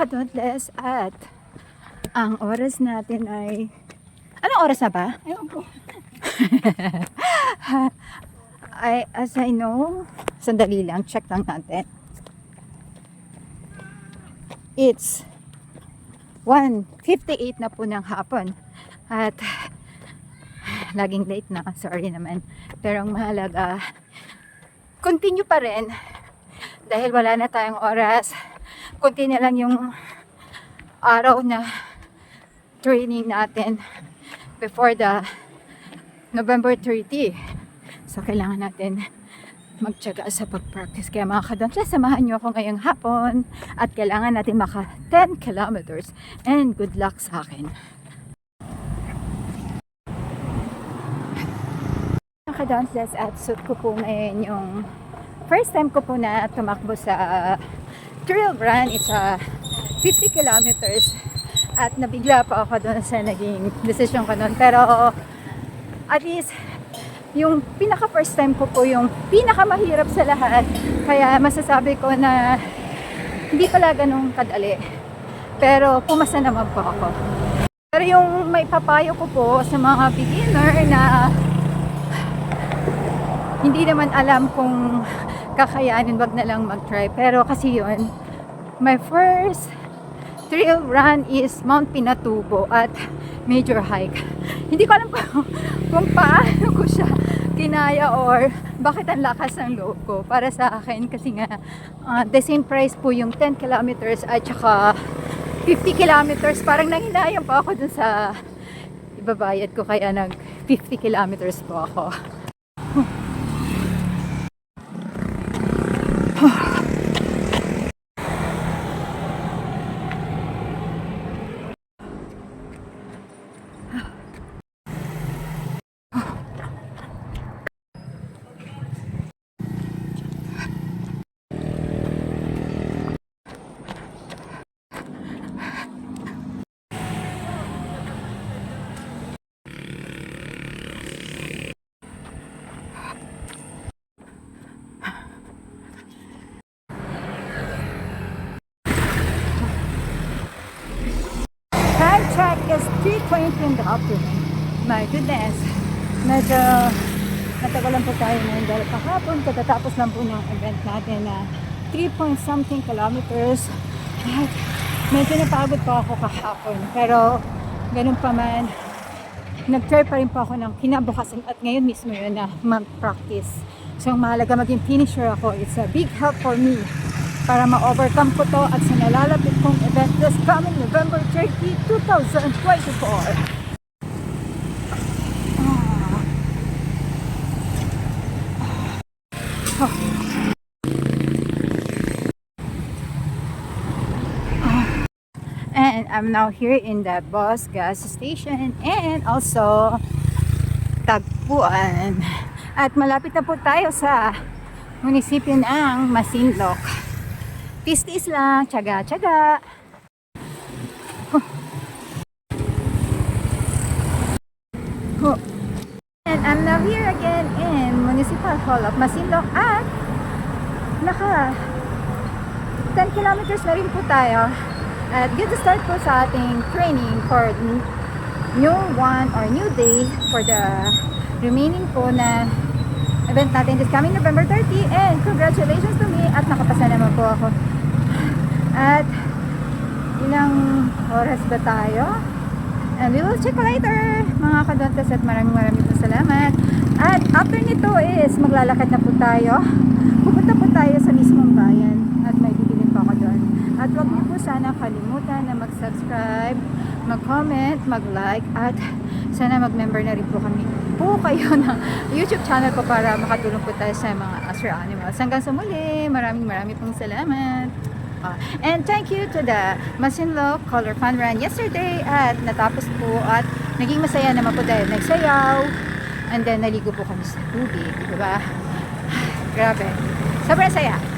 kadontless at ang oras natin ay... Anong oras na ba? Ayun po. I, as I know, sandali lang, check lang natin. It's 1.58 na po ng hapon. At laging late na, sorry naman. Pero ang mahalaga, continue pa rin. Dahil wala na tayong oras. Kunti na lang yung araw na training natin before the November 30. So, kailangan natin magtyaga sa pag-practice. Kaya mga kadonsya, samahan nyo ako ngayong hapon at kailangan natin maka 10 kilometers. And good luck sa akin. Mga kadonsya, at suit ko po ngayon yung first time ko po na tumakbo sa trail run. It's a 50 kilometers at nabigla pa ako doon sa naging decision ko noon. Pero at least yung pinaka first time ko po yung pinaka mahirap sa lahat. Kaya masasabi ko na hindi pala ganun kadali. Pero pumasa naman po ako. Pero yung may papayo ko po sa mga beginner na hindi naman alam kung kakayanin, wag na lang mag-try. Pero kasi yun, my first trail run is Mount Pinatubo at major hike. Hindi ko alam kung, kung paano ko siya kinaya or bakit ang lakas ng loob ko para sa akin kasi nga uh, the same price po yung 10 kilometers at saka 50 kilometers parang nanginayang pa ako dun sa ibabayad ko kaya nag 50 kilometers po ako. Is 3.20 in the afternoon. My goodness. Medyo natagalan po tayo ngayon dahil kahapon katatapos lang po ng event natin na 3 point something kilometers. At medyo napagod po ako kahapon. Pero ganun pa man, nag-try pa rin po ako ng kinabukasan at ngayon mismo yun na mag-practice. So ang mahalaga maging finisher ako. It's a big help for me para ma-overcome ko to at sa nalalapit kong event this coming 30, 2024. And I'm now here in the Boss gas station and also Tagpuan. At malapit na po tayo sa munisipyo ng Masinloc. Tis-tis lang, tsaga-tsaga. Huh. And I'm now here again in Municipal Hall of Masinloc at naka 10 kilometers na rin po tayo. At good to start po sa ating training for new one or new day for the remaining po na event natin this coming November 30 and congratulations to me at nakapasa naman po ako. At ilang oras ba tayo? And we will check later mga kadontas at maraming maraming po salamat. At after nito is maglalakad na po tayo. Pupunta po tayo sa mismong bayan at may bibilin pa ako doon. At huwag niyo po sana kalimutan na mag-subscribe, mag-comment, mag-like at sana mag-member na rin po kami po kayo ng YouTube channel ko para makatulong po tayo sa mga Astro Animals. Hanggang sa muli, maraming maraming pong salamat. Ah, and thank you to the Masinloc Color Fun Run yesterday at natapos po at naging masaya naman po dahil nagsayaw and then naligo po kami sa tubig, di ba? Grabe. Sobrang saya.